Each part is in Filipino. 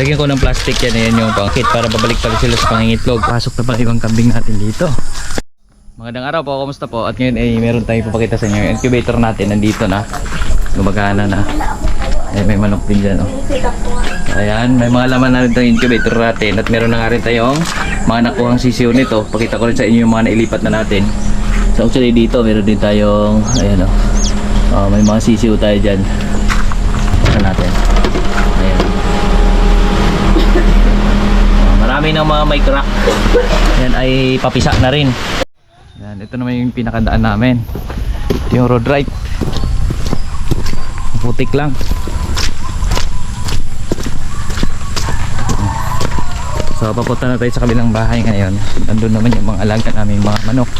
Nilagyan ko ng plastic yan, yan yung pangkit para babalik pala sila sa pangingitlog. Pasok na pala ibang kambing natin dito. Magandang araw po, kumusta po? At ngayon ay meron tayong papakita sa inyo. Yung incubator natin nandito na. Gumagana na. Ay, may manok din dyan. Oh. Ayan, may mga laman na rin itong incubator natin. At meron na nga rin tayong mga nakuhang sisiyo nito. Pakita ko rin sa inyo yung mga nailipat na natin. So actually dito, meron din tayong, ayan oh. Oh, may mga sisiyo tayo dyan. Ito natin. Ayan. Marami ng mga may crack. Yan ay papisa na rin. Yan, ito naman yung pinakadaan namin. Ito yung road right. Putik lang. So papunta na tayo sa kabilang bahay ngayon. Nandun naman yung mga alaga namin mga manok,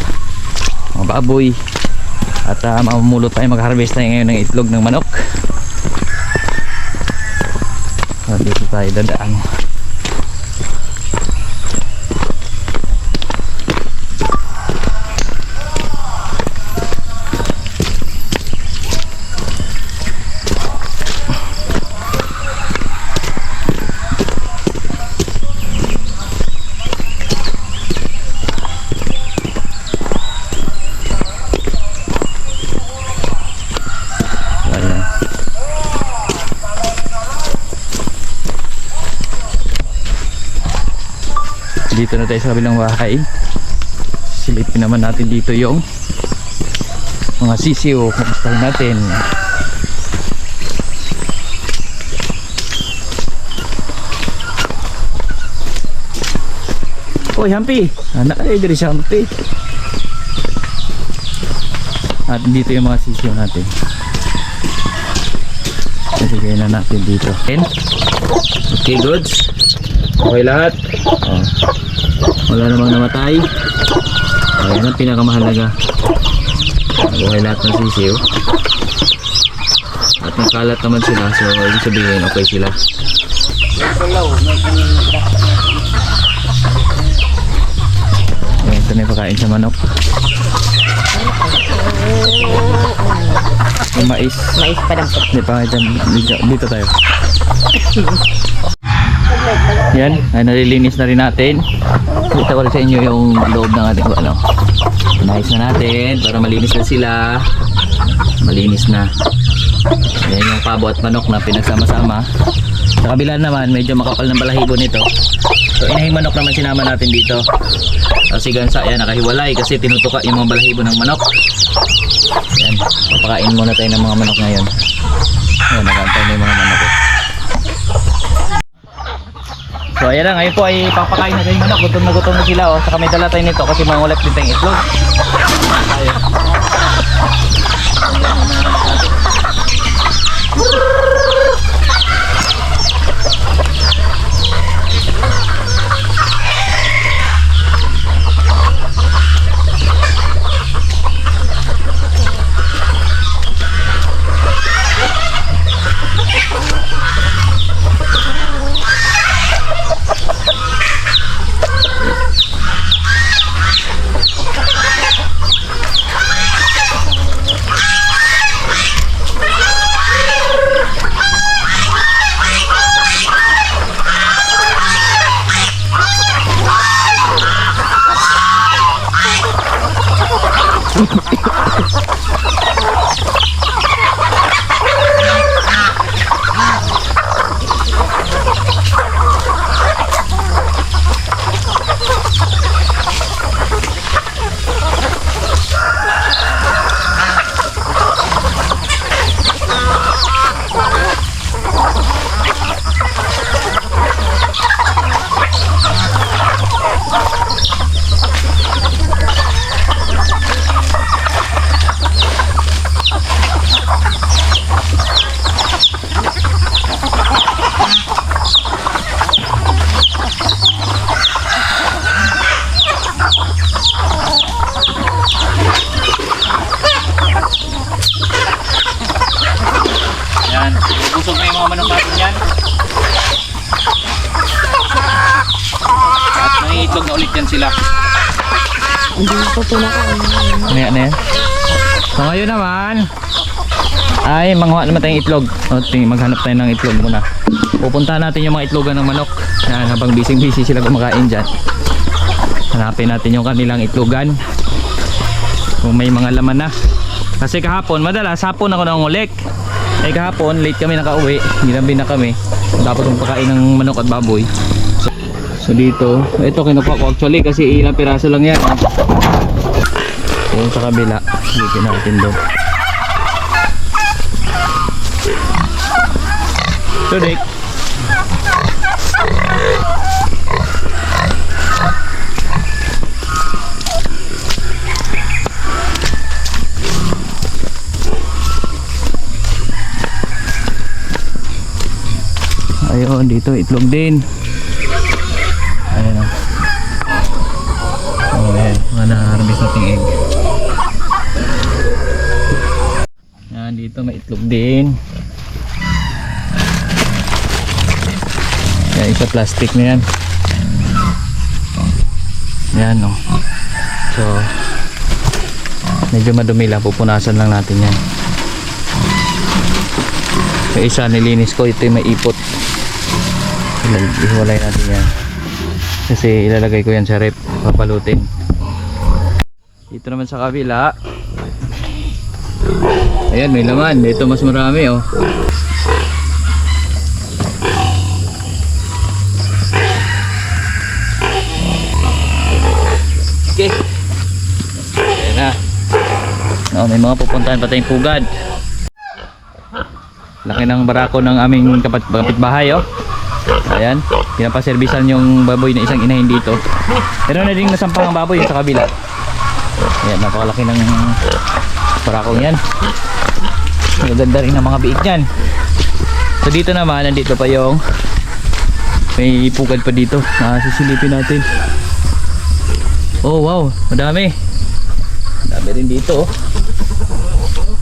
mga baboy. At uh, mamumulot tayo mag-harvest tayo ngayon ng itlog ng manok. So dito tayo dadaan. Dito na tayo sa kabilang bahay. Silipin naman natin dito yung mga sisiyo. Kamustahin natin. Uy, Hampi! Anak ay diri si Hampi. At dito yung mga sisiyo natin. Ilagay na natin dito. Okay, goods. Okay lahat. Oh. Wala namang namatay. Oh, yan ang pinakamahalaga. Okay lahat ng sisiyo. At nagkalat naman sila. So, ibig sabihin, okay sila. Ayan, ito na yung pagkain sa manok. Yung mais. Mais pa dyan, dito, dito tayo. Yan, ay nalilinis na rin natin. Kita ko rin sa inyo yung loob ng ating ano. Nais na natin para malinis na sila. Malinis na. Yan yung pabo at manok na pinagsama-sama. Sa kabila naman, medyo makapal ng balahibo nito. So inahing manok naman sinama natin dito. Kasi gansa, yan nakahiwalay kasi tinutuka yung mga balahibo ng manok. Yan, papakain muna tayo ng mga manok ngayon. Yan, nakaantay na yung mga manok. Eh. So ayan na, ngayon po ay papakain na tayo yung manok. Gutom na gutom na sila oh. Saka may dala tayo nito kasi mangulat din tayong itlog. Ayun. Yan, busog na yung mga manok natin yan. At nangiitlog na ulit yan sila. Hindi po po nakain. Ano yan, ano yan? So ngayon naman, ay manghuha naman tayong itlog. O, ting- maghanap tayo ng itlog muna. Pupuntahan natin yung mga itlogan ng manok. Yan, habang busy-busy sila kumakain dyan. Hanapin natin yung kanilang itlogan. Kung may mga laman na. Kasi kahapon, madalas hapon ako nangulik. Eh kahapon, late kami nakauwi. Ginabi na kami. Dapat yung pakain ng manok at baboy. So, so dito, ito kinukuha ko actually kasi ilang piraso lang yan. Yung sa kabila, dito natin doon. So Dick, Ayun, dito itlog din. Ayan o. Oh, ayan. Mga na-harvest nating egg. Yan, dito may itlog din. Yan, isa plastic na yan. Yan o. So, medyo madumi lang. Pupunasan lang natin yan. Yung isa nilinis ko, ito yung may ipot. Ihiwalay natin yan. Kasi ilalagay ko yan sa rep, papalutin. Dito naman sa kabila. Ayan, may laman. Dito mas marami oh. Okay. Ayan na. Oh, may mga pupuntahan pa tayong pugad. Laki ng barako ng aming kapat kapitbahay oh. Ayan, pinapaservisan yung baboy na isang inahin dito. Pero na din nasampang ang baboy sa kabila. Ayan, napakalaki ng barakong yan. Maganda rin ang mga biik niyan. So dito naman, nandito pa yung may pugad pa dito. Ah, sisilipin natin. Oh wow, madami. Madami rin dito oh.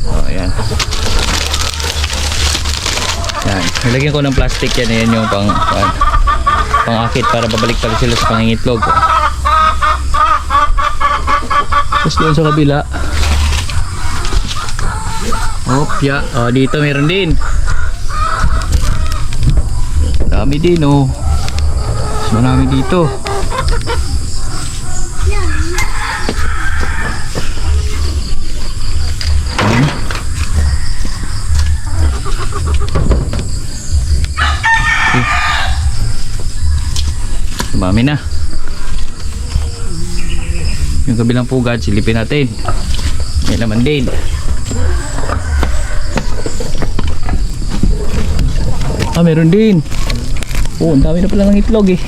Oh, ayan. Yan. Nilagyan ko ng plastic yan. Yan yung pang, pang, pang-akit para babalik pala sila sa pangingitlog. Tapos doon sa kabila. Opya. Oh, dito meron din. Dami din oh. Mas marami dito. Ayan. Dumami na. Yung kabilang pugad, silipin natin. May laman din. Ah, meron din. Oh, ang dami na pala ng itlog eh.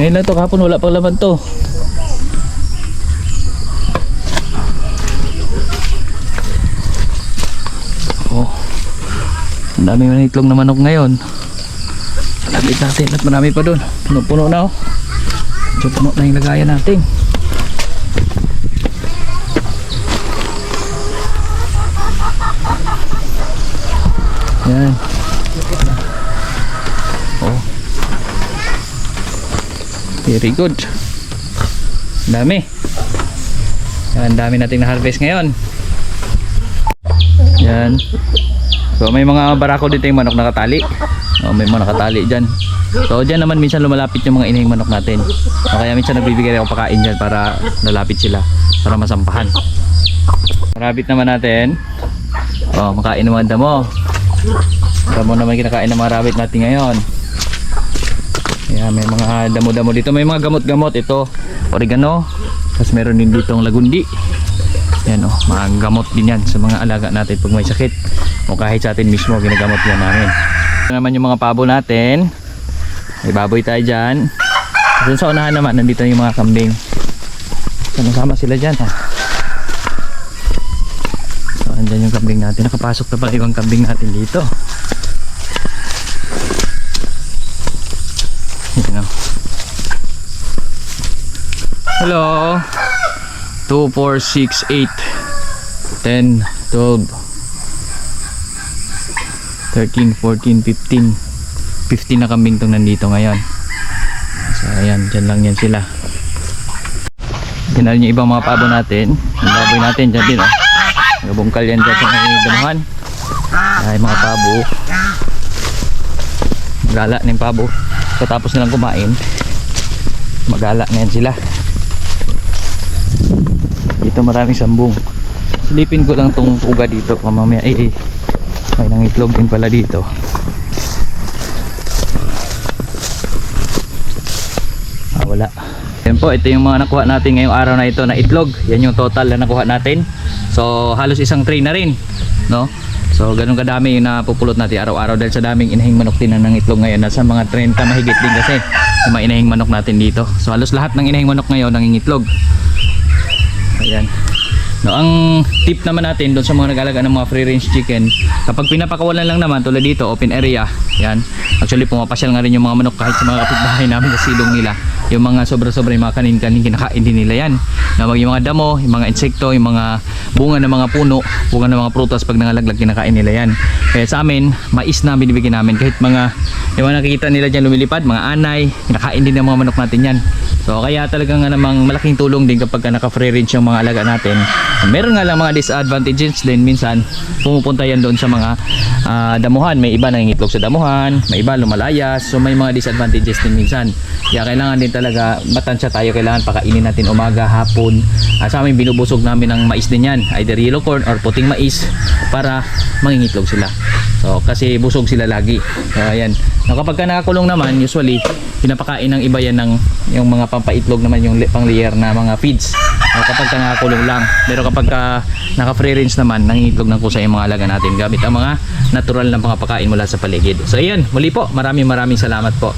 Ngayon lang to, kahapon wala pang laman to. Oh. Ang dami ng itlog na manok ngayon. Lapit natin at marami pa doon. Puno-puno na oh. So, puno na yung lagayan natin. Yan. Oh. Very good. Dami. Yan, dami nating na-harvest ngayon. Yan. So may mga barako dito yung manok nakatali. Oh, may mga nakatali dyan. So dyan naman minsan lumalapit yung mga inahing manok natin. O kaya minsan nagbibigay ako pakain dyan para lalapit sila. Para masampahan. Rabbit naman natin. Oh, makain ng mga damo. Damo naman kinakain ng mga rabbit natin ngayon. Ayan, may mga damo-damo dito. May mga gamot-gamot. Ito, oregano. Tapos meron din dito lagundi. Yan o, mga gamot din yan sa mga alaga natin pag may sakit. O kahit sa atin mismo, ginagamot yan namin. Naman yung mga pabo natin. May baboy tayo dyan. Doon sa unahan naman, nandito yung mga kambing. Sama-sama sila dyan. Oh. So, andyan yung kambing natin. Nakapasok na pala ibang kambing natin dito. Yan o. Hello. 2, 4, 6, 8, 10, 12, 13, 14, 15. 15 na kambing tong nandito ngayon. So ayan, dyan lang yan sila. Tingnan yung ibang mga pabo natin. Yung baboy natin dyan din oh. Nagabungkal yan dyan sa may damuhan. Ay mga pabo. Magala na yung pabo. Katapos nilang kumain, magala na yan sila. Dito maraming sambong. Silipin ko lang tong uga dito. Mamaya eh, eh. May nangitlog din pala dito. Ah, wala. Yan po, ito yung mga nakuha natin ngayong araw na ito na itlog. Yan yung total na nakuha natin. So, halos isang tray na rin. No? So, ganun kadami yung napupulot natin araw-araw dahil sa daming inahing manok din ng itlog ngayon. Nasa mga 30 mahigit din kasi yung mga inahing manok natin dito. So, halos lahat ng inahing manok ngayon nangingitlog. Ayan. No, ang tip naman natin doon sa mga nag-alaga ng mga free range chicken, kapag pinapakawalan lang naman tulad dito, open area, yan. Actually pumapasyal nga rin yung mga manok kahit sa mga kapitbahay namin sa silong nila. Yung mga sobra-sobra yung mga kanin-kanin kinakain din nila yan. Na yung mga damo, yung mga insekto, yung mga bunga ng mga puno, bunga ng mga prutas pag nangalaglag kinakain nila yan. Kaya sa amin, mais na binibigyan namin kahit mga yung mga nakikita nila dyan lumilipad, mga anay, kinakain din ng mga manok natin yan. So kaya talaga nga namang malaking tulong din kapag ka naka-free range yung mga alaga natin. Meron nga lang mga disadvantages din minsan pumupunta yan doon sa mga ah, damuhan. May iba nangingitlog sa damuhan, may iba lumalayas. So may mga disadvantages din minsan. Kaya kailangan din talaga matansya tayo. Kailangan pakainin natin umaga, hapon. Ah, sa amin binubusog namin ng mais din yan. Either yellow corn or puting mais para mangingitlog sila. So kasi busog sila lagi. So ayan. Kapag ka nakakulong naman, usually pinapakain ng iba yan ng yung mga pampaitlog naman yung pang layer na mga feeds. O kapag ka nakakulong lang. Pero kapag ka naka free range naman, nangingitlog ng kusa yung mga alaga natin gamit ang mga natural na mga pakain mula sa paligid. So ayan, muli po, maraming maraming salamat po.